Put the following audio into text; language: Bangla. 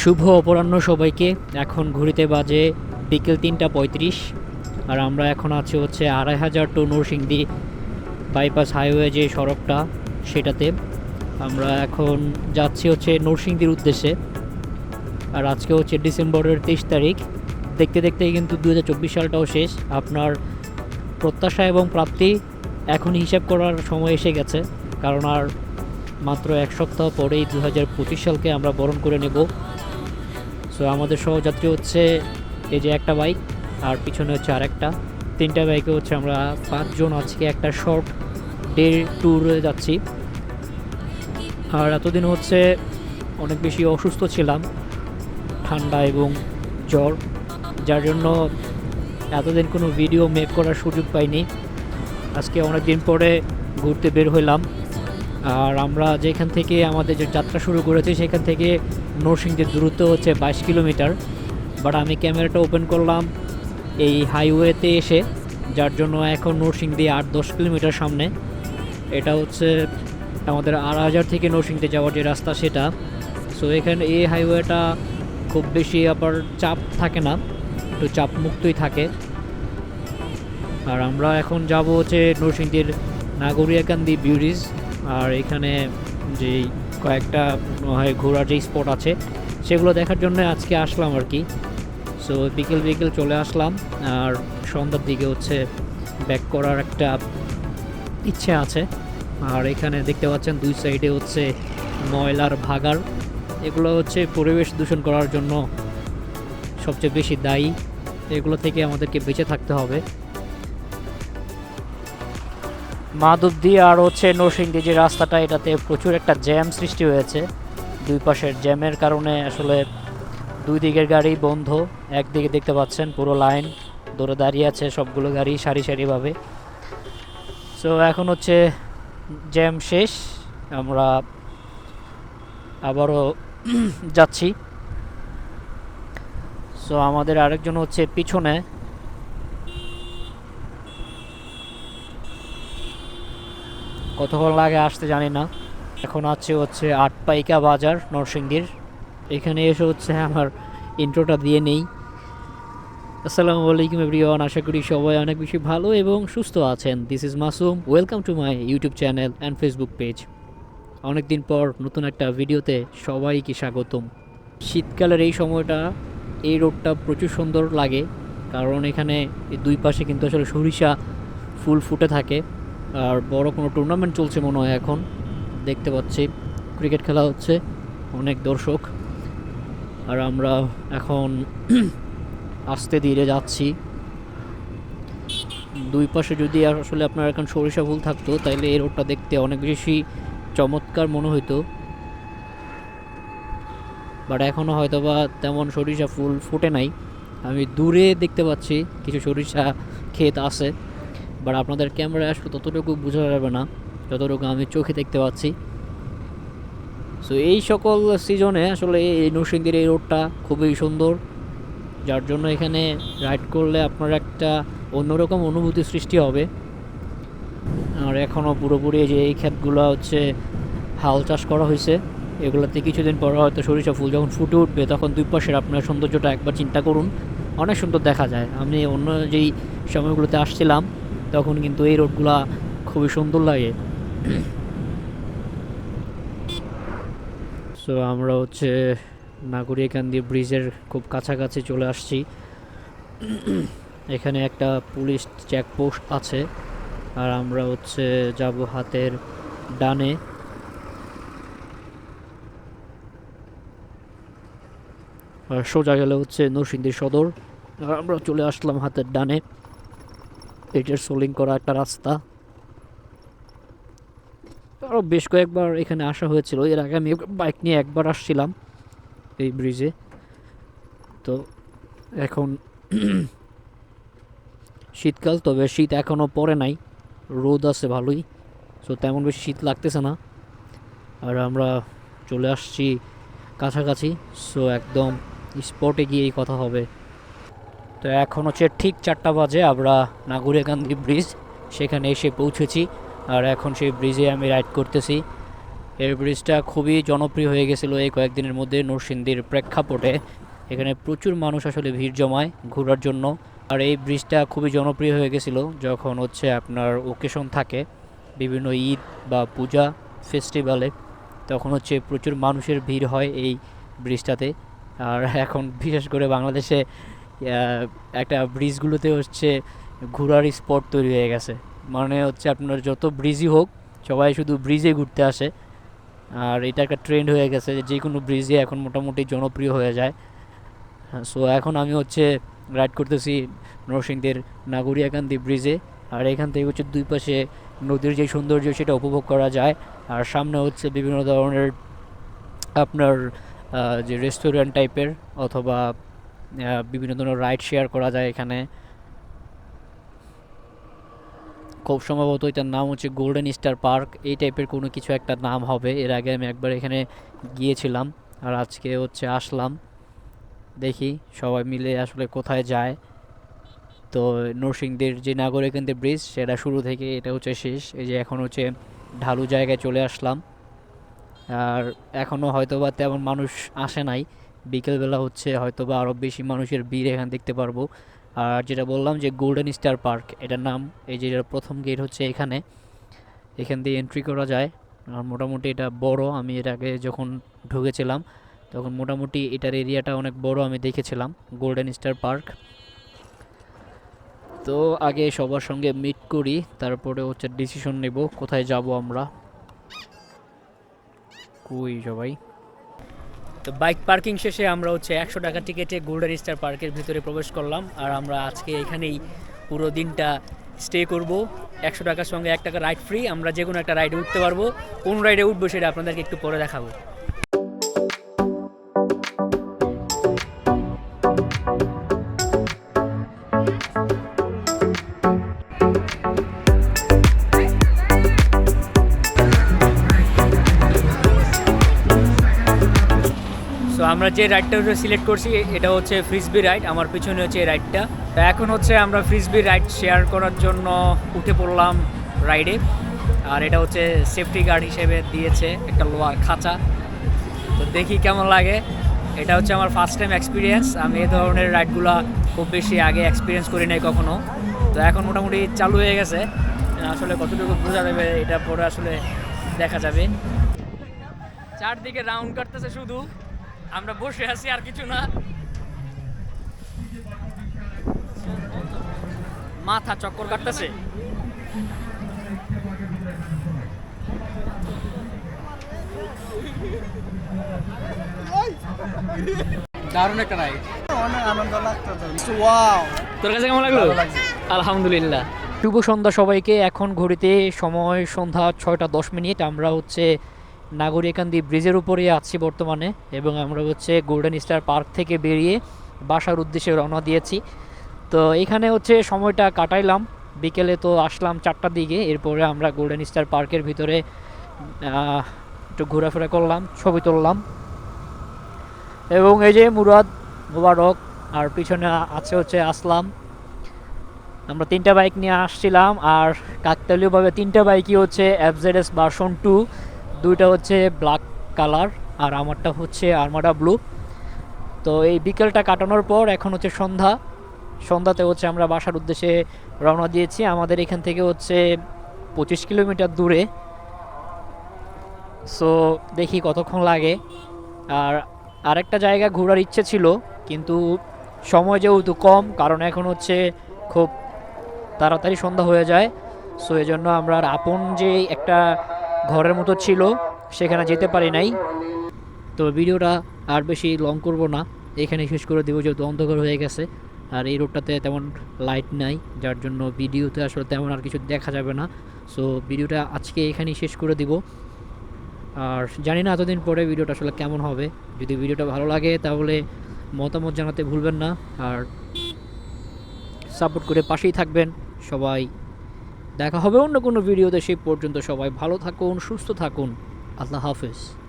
শুভ অপরাহ্ন সবাইকে। এখন ঘুরিতে বাজে বিকেল তিনটা পঁয়ত্রিশ। আর আমরা এখন আছি হচ্ছে আড়াই হাজার টু নরসিংদী বাইপাস হাইওয়ে যে সড়কটা, সেটাতে। আমরা এখন যাচ্ছি হচ্ছে নরসিংদীর উদ্দেশ্যে। আর আজকে হচ্ছে ডিসেম্বরের তেইশ তারিখ। দেখতে দেখতে কিন্তু দু হাজার চব্বিশ সালটাও শেষ। আপনার প্রত্যাশা এবং প্রাপ্তি এখন হিসাব করার সময় এসে গেছে। কারণ আর মাত্র এক সপ্তাহ পরেই দু হাজার পঁচিশ সালকে আমরা বরণ করে নেব। সো আমাদের সহযাত্রী হচ্ছে এই যে একটা বাইক আর পিছনে হচ্ছে আরেকটা। তিনটা বাইকে হচ্ছে আমরা পাঁচজন আজকে একটা শর্ট ডে ট্যুরে যাচ্ছি। আর এতদিন হচ্ছে অনেক বেশি অসুস্থ ছিলাম, ঠান্ডা এবং জ্বর, যার জন্য এতদিন কোনো ভিডিও মেক করার সুযোগ পাইনি। আজকে অনেক দিন পরে ঘুরতে বের হইলাম। আর আমরা যেখান থেকে আমাদের যে যাত্রা শুরু করেছি, সেখান থেকে নরসিংদীর দূরত্ব হচ্ছে বাইশ কিলোমিটার। বাট আমি ক্যামেরাটা ওপেন করলাম এই হাইওয়েতে এসে, যার জন্য এখন নরসিংদী আট দশ কিলোমিটার সামনে। এটা হচ্ছে আমাদের আড়াই হাজার থেকে নরসিংদী যাওয়ার যে রাস্তা সেটা। সো এখানে এই হাইওয়েটা খুব বেশি আবার চাপ থাকে না, একটু চাপ মুক্তই থাকে। আর আমরা এখন যাব হচ্ছে নরসিংদীর নাগরিয়াকান্দি ব্রিজ আর এখানে যে কয়েকটা, হয় ঘোরার যে স্পট আছে, সেগুলো দেখার জন্য আজকে আসলাম আর কি। সো বিকেল বিকেল চলে আসলাম, আর সন্ধ্যার দিকে হচ্ছে ব্যাক করার একটা ইচ্ছে আছে। আর এখানে দেখতে পাচ্ছেন দুই সাইডে হচ্ছে ময়লার ভাগার এগুলো হচ্ছে পরিবেশ দূষণ করার জন্য সবচেয়ে বেশি দায়ী। এগুলো থেকে আমাদেরকে বেঁচে থাকতে হবে। মাধবদী আর হচ্ছে নরসিংদী যে রাস্তাটা, এটাতে প্রচুর একটা জ্যাম সৃষ্টি হয়েছে। দুই পাশের জ্যামের কারণে আসলে দুই দিকের গাড়ি বন্ধ। একদিকে দেখতে পাচ্ছেন পুরো লাইন, ধরে দাঁড়িয়ে আছে সবগুলো গাড়ি সারি সারিভাবে। সো এখন হচ্ছে জ্যাম শেষ। আমরা আবারও যাচ্ছি। সো আমাদের আরেকজন হচ্ছে পিছনে। কতক্ষণ লাগে আসতে জানি না। এখন আছে হচ্ছে আটপাইকা বাজার, নরসিংদীর। এখানে এসে হচ্ছে আমার ইন্ট্রোটা দিয়ে নেই। আসসালামু আলাইকুম এভরিওয়ান, আশা করি সবাই অনেক বেশি ভালো এবং সুস্থ আছেন। This is Masum welcome to my YouTube channel and Facebook page অনেক দিন পর নতুন একটা ভিডিওতে সবাইকে স্বাগতম। শীতকালের এই সময়টা, এই রোডটা প্রচুর সুন্দর লাগে, কারণ এখানে দুই পাশে কিন্তু আসলে সরিষা ফুল ফুটে থাকে। আর বড় কোনো টুর্নামেন্ট চলছে মনে হয় এখন। দেখতে পাচ্ছি ক্রিকেট খেলা হচ্ছে, অনেক দর্শক। আর আমরা এখন আস্তে ধীরে যাচ্ছি। দুই পাশে যদি আসলে আপনার এখন সরিষা ফুল থাকতো তাহলে এই রোডটা দেখতে অনেক বেশি চমৎকার মনে হইতো। বাট এখনও হয়তো বা তেমন সরিষা ফুল ফুটে নাই। আমি দূরে দেখতে পাচ্ছি, কিছু সরিষা ক্ষেত আছে। বাট আপনাদের ক্যামেরায় আসলে ততটুকু বোঝা যাবে না, যতটুকু আমি চোখে দেখতে পাচ্ছি। সো এই সকল সিজনে আসলে এই নরসিংদীর এই রোডটা খুবই সুন্দর, যার জন্য এখানে রাইড করলে আপনার একটা অন্যরকম অনুভূতি সৃষ্টি হবে। আর এখনও পুরোপুরি যে এই ক্ষেতগুলো হচ্ছে হাল চাষ করা হয়েছে, এগুলোতে কিছুদিন পর হয়তো সরিষা ফুল যখন ফুটে উঠবে তখন দুই পাশের আপনার সৌন্দর্যটা একবার চিন্তা করুন, অনেক সুন্দর দেখা যায়। আমি অন্য যেই সময়গুলোতে আসছিলাম তখন কিন্তু এই রোডগুলা খুবই সুন্দর লাগে। সো আমরা হচ্ছে নাগরিকান্দি ব্রিজের খুব কাছাকাছি চলে আসছি। এখানে একটা পুলিশ চেকপোস্ট আছে। আর আমরা হচ্ছে যাব হাতের ডানে। সোজা গেলে হচ্ছে নরসিংদী সদর। আর আমরা চলে আসলাম হাতের ডানে। এটার সোলিং করা একটা রাস্তা। আরও বেশ কয়েকবার এখানে আসা হয়েছিল। এর আগে আমি বাইক নিয়ে একবার আসছিলাম এই ব্রিজে তো এখন শীতকাল, তবে শীত এখনও পড়ে নাই। রোদ আছে ভালোই। সো তেমন বেশি শীত লাগতেছে না। আর আমরা চলে আসছি কাছাকাছি। সো একদম স্পটে গিয়েই কথা হবে। তো এখন হচ্ছে ঠিক চারটা বাজে, আমরা নাগরিকান্দি ব্রিজ, সেখানে এসে পৌঁছেছি। আর এখন সেই ব্রিজে আমি রাইড করতেছি। এই ব্রিজটা খুবই জনপ্রিয় হয়ে গেছিল এই কয়েকদিনের মধ্যে নরসিংদীর প্রেক্ষাপটে। এখানে প্রচুর মানুষ আসলে ভিড় জমায় ঘোরার জন্য। আর এই ব্রিজটা খুবই জনপ্রিয় হয়ে গেছিল যখন হচ্ছে আপনার ওকেশন থাকে, বিভিন্ন ঈদ বা পূজা ফেস্টিভ্যালে তখন হচ্ছে প্রচুর মানুষের ভিড় হয় এই ব্রিজটাতে। আর এখন বিশেষ করে বাংলাদেশে একটা ব্রিজগুলোতে হচ্ছে ঘোরার স্পট তৈরি হয়ে গেছে। মানে হচ্ছে আপনার যত ব্রিজই হোক, সবাই শুধু ব্রিজে ঘুরতে আসে। আর এটা একটা ট্রেন্ড হয়ে গেছে যে কোনো ব্রিজে এখন মোটামুটি জনপ্রিয় হয়ে যায়। সো এখন আমি হচ্ছে রাইড করতেছি নরসিংদীর নাগরিয়াকান্দি ব্রিজে। আর এখান থেকে হচ্ছে দুই পাশে নদীর যে সৌন্দর্য, সেটা উপভোগ করা যায়। আর সামনে হচ্ছে বিভিন্ন ধরনের আপনার যে রেস্টুরেন্ট টাইপের অথবা বিভিন্ন ধরনের রাইড শেয়ার করা যায় এখানে। খুব সম্ভবত এটার নাম হচ্ছে গোল্ডেন স্টার পার্ক এই টাইপের কোনো কিছু একটা নাম হবে। এর আগে আমি একবার এখানে গিয়েছিলাম আর আজকে হচ্ছে আসলাম। দেখি সবাই মিলে আসলে কোথায় যায়। তো নরসিংদীর যে নাগরিকেন্দ্র ব্রিজ সেটা শুরু থেকে এটা হচ্ছে শেষ। এই যে এখন হচ্ছে ঢালু জায়গায় চলে আসলাম। আর এখনও হয়তো বা তেমন মানুষ আসে নাই। বিকেলবেলা হচ্ছে হয়তো বা আরও বেশি মানুষের ভিড় এখানে দেখতে পারব। আর যেটা বললাম যে গোল্ডেন স্টার পার্ক এটার নাম, এই যে প্রথম গেট হচ্ছে এখানে। এখান দিয়ে এন্ট্রি করা যায়। আর মোটামুটি এটা বড়, আমি এর আগে যখন ঢুকেছিলাম, তখন মোটামুটি এটার এরিয়াটা অনেক বড় আমি দেখেছিলাম গোল্ডেন স্টার পার্ক তো আগে সবার সঙ্গে মিট করি, তারপরে হচ্ছে ডিসিশন নেব, কোথায় যাব আমরা। কই সবাই? তো বাইক পার্কিং শেষে আমরা হচ্ছে একশো টাকা টিকেটে গোল্ডেন স্টার পার্কের ভিতরে প্রবেশ করলাম আর আমরা আজকে এখানেই পুরো দিনটা স্টে করব। একশো টাকার সঙ্গে এক টাকা রাইড ফ্রি আমরা যে কোনো একটা রাইডে উঠতে পারব। কোন রাইডে উঠবো সেটা আপনাদেরকে একটু পরে দেখাবো। আমরা যে রাইডটা সিলেক্ট করছি, এটা হচ্ছে ফ্রিসবি রাইড আমার পিছনে হচ্ছে এই রাইডটা তো এখন হচ্ছে আমরা ফ্রিসবি রাইড শেয়ার করার জন্য উঠে পড়লাম রাইডে আর এটা হচ্ছে সেফটি গার্ড হিসেবে দিয়েছে একটা লোহার খাঁচা। তো দেখি কেমন লাগে। এটা হচ্ছে আমার ফার্স্ট টাইম এক্সপিরিয়েন্স আমি এই ধরনের রাইডগুলো খুব বেশি আগে এক্সপিরিয়েন্স করি নাই কখনো। তো এখন মোটামুটি চালু হয়ে গেছে। আসলে কতটুকু বোঝা যাবে, এটা পরে আসলে দেখা যাবে। চারদিকে রাউন্ড করতেছে শুধু। আমরা বসে আছি আর কিছু না। মাথা চক্কর কাটতেছে। দারুণ একটা রাইড অনেক আনন্দ লাগতো ওয়াও তোর কাছে কেমন লাগল? আলহামদুলিল্লাহ। শুভ সন্ধ্যা সবাইকে। এখন ঘড়িতে সময় সন্ধ্যা ছয়টা দশ মিনিট। আমরা হচ্ছে নাগরিকান্দি ব্রিজের উপরে আছি বর্তমানে এবং আমরা হচ্ছে গোল্ডেন স্টার পার্ক থেকে বেরিয়ে বাসার উদ্দেশ্যে রওনা দিয়েছি। তো এখানে হচ্ছে সময়টা কাটাইলাম। বিকেলে তো আসলাম চারটার দিকে, এরপরে আমরা গোল্ডেন স্টার পার্কের ভিতরে একটু ঘোরাফেরা করলাম, ছবি তুললাম। এবং এই যে মুরাদ, মুবারক, আর পিছনে আছে হচ্ছে আসলাম। আমরা তিনটা বাইক নিয়ে আসছিলাম, আর কাকতালীয়ভাবে তিনটা বাইকই হচ্ছে এফজেডএস ভার্সন টু দুইটা হচ্ছে ব্ল্যাক কালার আর আমারটা হচ্ছে আর্মাডা ব্লু তো এই বিকেলটা কাটানোর পর এখন হচ্ছে সন্ধ্যা। সন্ধ্যাতে হচ্ছে আমরা বাসার উদ্দেশ্যে রওনা দিয়েছি। আমাদের এখান থেকে হচ্ছে পঁচিশ কিলোমিটার দূরে। সো দেখি কতক্ষণ লাগে। আর আরেকটা জায়গা ঘোরার ইচ্ছে ছিল, কিন্তু সময় যেহেতু কম, কারণ এখন হচ্ছে খুব তাড়াতাড়ি সন্ধ্যা হয়ে যায়। সো এই জন্য আমরা আর আপন যে একটা ঘরের মতো ছিল, সেখানে যেতে পারি নাই। তো ভিডিওটা আর বেশি লং করব না। এখানে শেষ করে দেবো, যেহেতু অন্ধকার হয়ে গেছে। আর এই রোডটাতে তেমন লাইট নাই, যার জন্য ভিডিওতে আসলে তেমন আর কিছু দেখা যাবে না। সো ভিডিওটা আজকে এখানেই শেষ করে দিব। আর জানি না এতদিন পরে ভিডিওটা আসলে কেমন হবে। যদি ভিডিওটা ভালো লাগে, তাহলে মতামত জানাতে ভুলবেন না। আর সাপোর্ট করে পাশেই থাকবেন। সবাই দেখা হবে অন্য কোনো ভিডিওতে সেই পর্যন্ত সবাই ভালো থাকুন সুস্থ থাকুন। আল্লাহ হাফেজ।